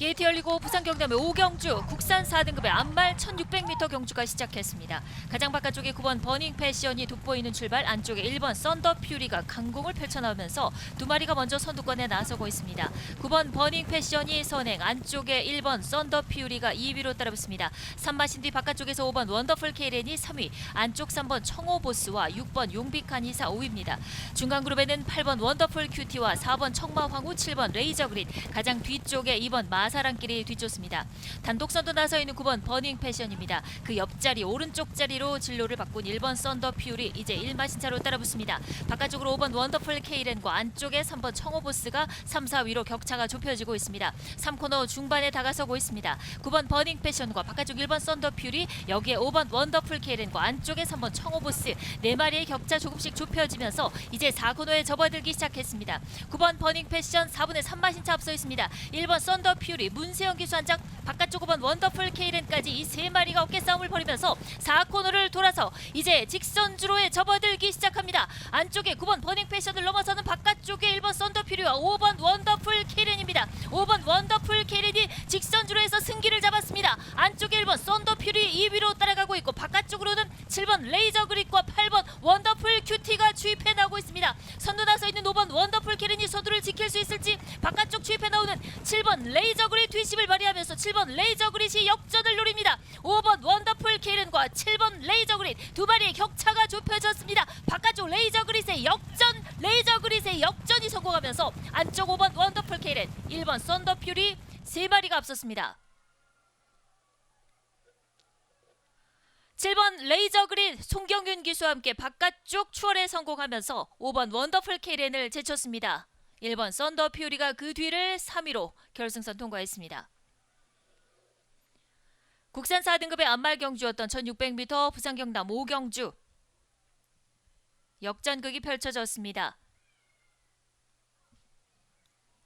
게이트 열리고 부산 경남의 오경주 국산 4등급의 안말 1600m 경주가 시작했습니다. 가장 바깥쪽에 9번 버닝 패션이 돋보이는 출발 안쪽에 1번 썬더 퓨리가 강공을 펼쳐나오면서 두 마리가 먼저 선두권에 나서고 있습니다. 9번 버닝 패션이 선행 안쪽에 1번 썬더 퓨리가 2위로 따라붙습니다. 3마신 뒤 바깥쪽에서 5번 원더풀 케이렌이 3위 안쪽 3번 청호 보스와 6번 용비칸이 4, 5위입니다. 중간 그룹에는 8번 원더풀 큐티와 4번 청마황후 7번 레이저 그린 가장 뒤쪽에 2번 마 사랑길이 뒤쫓습니다. 단독 선두 나서 있는 9번 버닝 패션입니다. 그 옆자리 오른쪽 자리로 진로를 바꾼 1번 썬더 퓨리 이제 1마신 차로 따라붙습니다. 바깥쪽으로 5번 원더풀 케이렌과 안쪽에 3번 청호보스가 3, 4위로 격차가 좁혀지고 있습니다. 3코너 중반에 다가서고 있습니다. 9번 버닝 패션과 바깥쪽 1번 썬더 퓨리 여기에 5번 원더풀 케이렌과 안쪽에 3번 청호보스 네 마리의 격차 조금씩 좁혀지면서 이제 4코너에 접어들기 시작했습니다. 9번 버닝 패션 4분의 3마신 차 앞서 있습니다. 1번 썬더 퓨리 문세영 기수 한 장 바깥쪽 5번 원더풀 케이렌까지 이 세 마리가 어깨 싸움을 벌이면서 4코너를 돌아서 이제 직선주로에 접어들기 시작합니다. 안쪽에 9번 버닝 패션을 넘어서는 바깥쪽에 1번 썬더 퓨리와 5번 원더풀 케이렌입니다. 5번 원더풀 케이렌이 직선주로에서 승기를 잡았습니다. 안쪽에 1번 썬더 퓨리 2위로 따라가고 있고 바깥쪽으로는 7번 레이저 그립과 8번 원더풀 큐티가 주입해 나오고 있습니다. 선두 나서 있는 5번 원더풀 케이렌이 선두를 지킬 수 있을지 바깥쪽 주입해 나오는 7번 레이저 그립 뒤심을 발휘하면서 7번 레이저 그릿이 역전을 노립니다. 5번 원더풀 케이렌과 7번 레이저 그릿 두 마리의 격차가 좁혀졌습니다. 바깥쪽 레이저 그릿의 역전 레이저 그릿의 역전이 성공하면서 안쪽 5번 원더풀 케이렌 1번 썬더 퓨리 세 마리가 앞섰습니다. 7번 레이저 그린 송경윤 기수와 함께 바깥쪽 추월에 성공하면서 5번 원더풀 케이렌을 제쳤습니다. 1번 썬더 퓨리가 그 뒤를 3위로 결승선 통과했습니다. 국산 4등급의 안말 경주였던 1600m 부산 경남 오경주 역전극이 펼쳐졌습니다.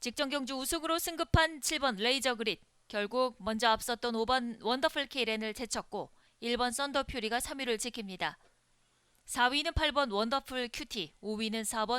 직전 경주 우승으로 승급한 7번 레이저 그릿 결국 먼저 앞섰던 5번 원더풀 케이렌을 제쳤고 1번 썬더 퓨리가 3위를 지킵니다. 4위는 8번 원더풀 큐티, 5위는 4번